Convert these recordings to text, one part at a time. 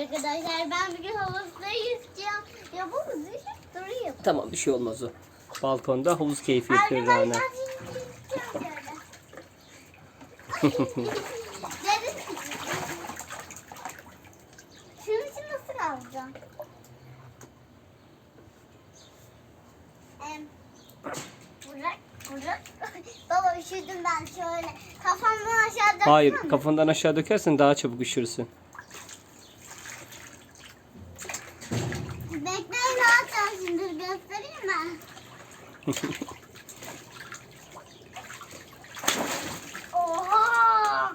arkadaşlar. Ben bir gün havuzda yüzeceğim. Ya bu düşüp duruyor. Tamam bir şey olmaz o. Balkonda havuz keyfi yapıyor Rana. Arkadaşlar şimdi yüzeceğim. Deniz Şunun için nasıl alacağım? Em, Bırak, bırak. Baba üşüdüm ben şöyle. Kafamdan aşağı döksem Hayır mi? kafandan aşağı dökersen daha çabuk üşürsün. Bekleyin ne şimdi göstereyim mi? Oha!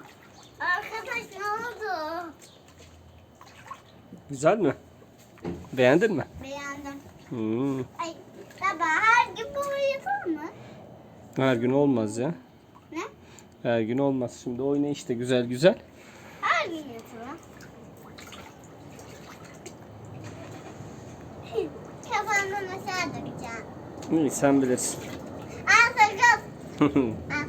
Arkadaş ne oldu? Güzel mi? Beğendin mi? Beğendim. Hmm. Ay baba her gün bunu yapalım mı? Her gün olmaz ya. Ne? Her gün olmaz. Şimdi oyna işte güzel güzel. Her gün yapalım. Kafamdan aşağı dökeceğim. İyi sen bilirsin. Al sakız. Al.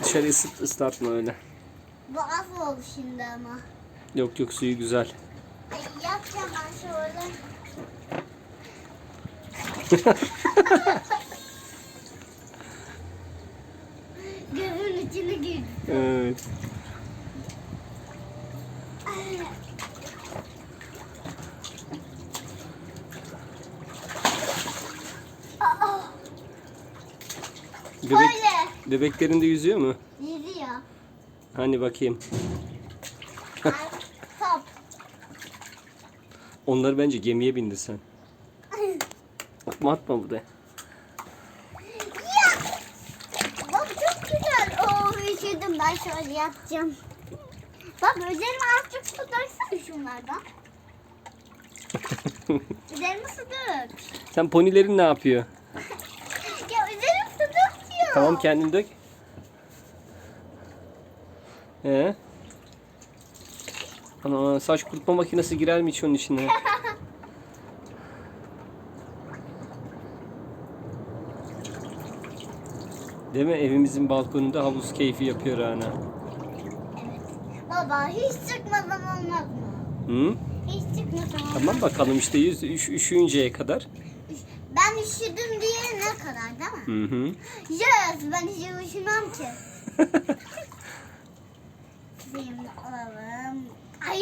Dışarı ısıt, ıslatma öyle. Bu az oldu şimdi ama. Yok yok suyu güzel. Ay, yapacağım ben şöyle. içine girdi. Evet. Bebek, Böyle. bebeklerin de yüzüyor mu? Yüzüyor. Hani bakayım. Ay, Top. Onları bence gemiye bindir sen. Atma atma buraya. Ya! Bak çok güzel. Oo üşüdüm ben şöyle yapacağım. Bak üzerine azıcık su döksene şunlardan. üzerine su dök. Sen ponilerin ne yapıyor? Ya üzerine su döküyor. Tamam kendin dök. Ee? Ana saç kurutma makinesi girer mi hiç onun içine? Değil mi? Evimizin balkonunda havuz keyfi yapıyor Rana. Evet. Baba hiç çıkmadan olmaz mı? Hı? Hiç çıkmadan olmaz. Tamam bakalım işte yüz, üş, üşüyünceye kadar. Ben üşüdüm diye ne kadar değil mi? Hı hı. Yes ben hiç üşümem ki. Şimdi alalım. Ay!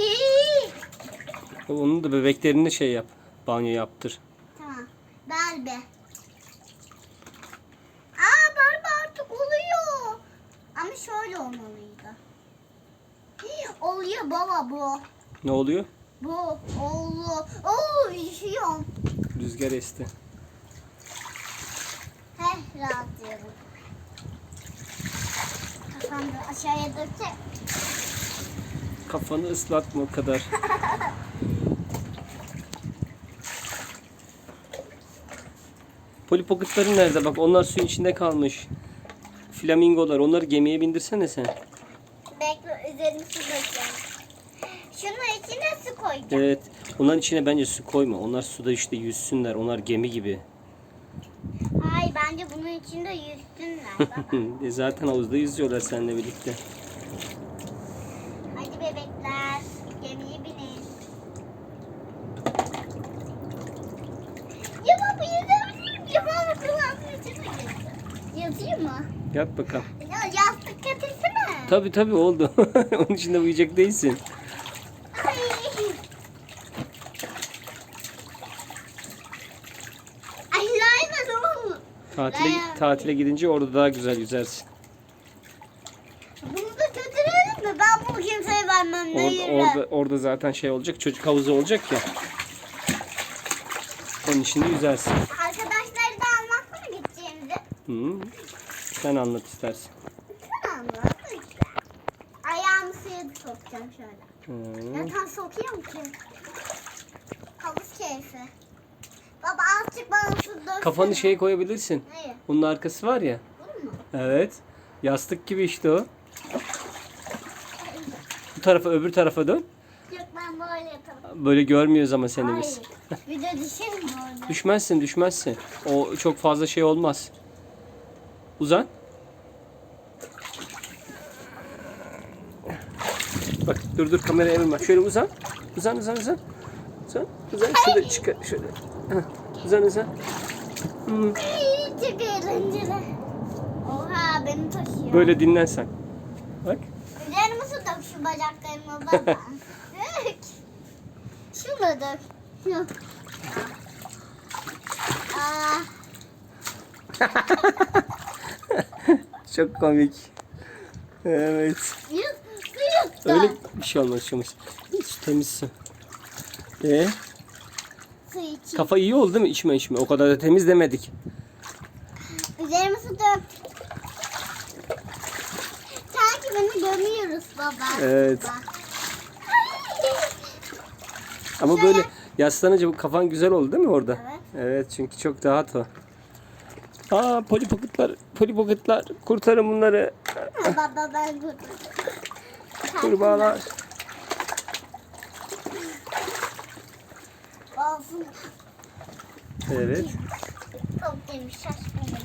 Onun da bebeklerine şey yap. Banyo yaptır. Tamam. Barbie. Aa Barbie artık oluyor. Ama şöyle olmalıydı. Oluyor baba bu. Ne oluyor? Bu oldu. Oo üşüyorum. Rüzgar esti. Heh rahatlıyorum. Kafamda aşağıya dökse. Kafanı ıslatma o kadar. Polly Pocket'ların nerede? Bak onlar suyun içinde kalmış. Flamingolar. Onları gemiye bindirsene sen. Bekle üzerine su dökeceğim. Şunun içine su koyacağım. Evet. Onların içine bence su koyma. Onlar suda işte yüzsünler. Onlar gemi gibi. Hayır bence bunun içinde yüzsünler baba. E zaten havuzda yüzüyorlar seninle birlikte. Hadi bebekler gemiye binin. Ya baba yüzebilir miyim? Baba kulağımın içine girdi. Yazayım mı? Yap bakalım. Ya yastık getirsene. Tabi tabi oldu. Onun içinde uyuyacak değilsin. Ay. Ay Layla ne oldu? Tatile, tatile gidince orada daha güzel yüzersin. Bunu da götürelim mi? Ben bunu kimseye vermem. Orada, Orada, orada, zaten şey olacak. Çocuk havuzu olacak ya. Onun içinde yüzersin. Gideceğimizi. Hı. Sen anlat istersen. İşte. Ayağımı suya sokacağım şöyle. Hı. Ya tam sokuyorum ki. Havuz keyfi. Baba azıcık bana su döksene. Kafanı şeye koyabilirsin. Hayır. Bunun arkası var ya. Bunu mu? Evet. Yastık gibi işte o. Bu tarafa öbür tarafa dön. Yok ben böyle yaparım. Böyle görmüyoruz ama seni biz. Hayır. Bir de düşerim orada. Düşmezsin düşmezsin. O çok fazla şey olmaz. Uzan. Bak dur dur kameraya eğilme. Şöyle uzan. Uzan uzan uzan. Uzan. Uzan. Şöyle çıkar. Şöyle. Heh. Uzan uzan. Hmm. Çok eğlenceli. Oha beni taşıyor. Böyle dinlen sen. Bak. Üzerime su dök şu bacaklarıma baba. dök. Şunu dök. Şu. Aa, Çok komik. Evet. su. Öyle bir şey olmaz. Şey olmaz. Hiç temizsin. Ee, Su kafa iyi oldu değil mi? İçme içme. O kadar da temiz demedik. Üzerime su dök. Sanki beni gömüyoruz baba. Evet. Bak. Ama böyle yaslanınca bu kafan güzel oldu değil mi orada? Evet. Evet çünkü çok rahat o. Aa poli pocketlar, poli pocketlar. Kurtarın bunları. baba ben. Kurbağalar. Olsun. Evet. Çok demiş şaşkınım.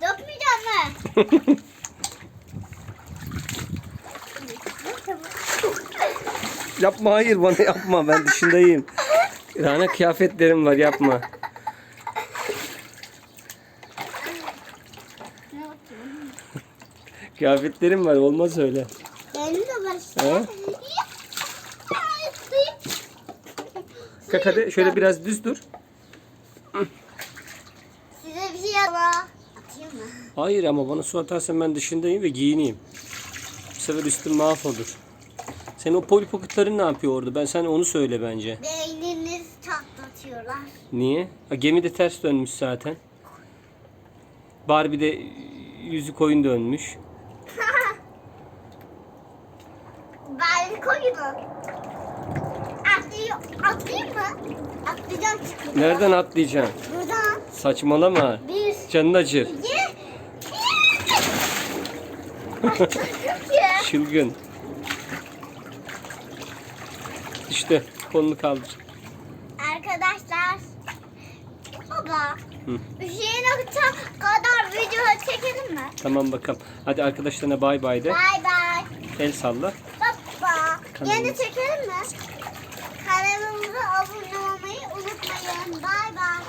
Dökmeyeceğim mi? Yapma hayır bana yapma. Ben dışındayım. Rana kıyafetlerim var yapma. Ne bakıyorsun? Kıyafetlerim var olmaz öyle. Benim de. He? Kalk hadi şöyle biraz düz dur. Size bir şey yapma. Atayım mı? Hayır ama bana su atarsan ben dışındayım ve giyineyim. Bu sefer üstüm mahvolur. Sen o poli pocketların ne yapıyor orada? Ben sen onu söyle bence. Beyniniz çatlatıyorlar. Niye? Ha, gemi de ters dönmüş zaten. Barbie de yüzü koyun dönmüş. Ben koyunu. Atlayayım, atlayayım mı? Atlayacağım çıkıyor. Nereden atlayacaksın? Buradan. Saçmalama. Bir, Canın acır. iki. Çılgın. İşte kolunu kaldır. Arkadaşlar. Baba. Hı. Üşüyene kadar video çekelim mi? Tamam bakalım. Hadi arkadaşlarına bay bay de. Bay bay. El salla. Baba. Kanalımız- Yeni çekelim mi? Kanalımıza abone olmayı unutmayın. Bay bay.